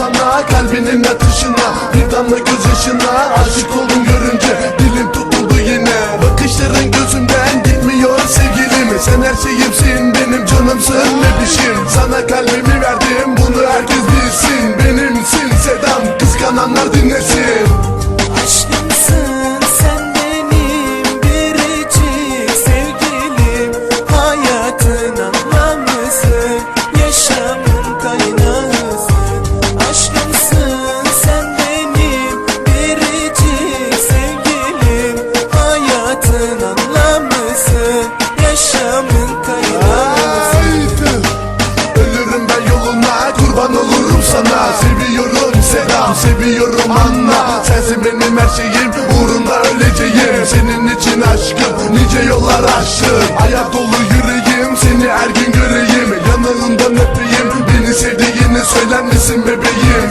Kalbinin atışına Bir damla gözyaşına Aşık oldum görünce. Dilim tutuldu yine Bakışların gözümden gitmiyor sevgilim Sen her şeyimsin benim canımsın bebişim Sana kalbimi verdim bunu herkes bilsin. Benimsin Sedam kıskananlar dinlesin yaşamın Haydi. Ölürüm ben yoluna kurban olurum sana. Seviyorum Sedam seviyorum anla Sensin benim her şeyim uğrunda öleceğim. Senin için aşkım nice yollar aştım. Hayat dolu yüreğim seni her gün göreyim. Yanağından öpeyim beni sevdiğini söyler misin bebeğim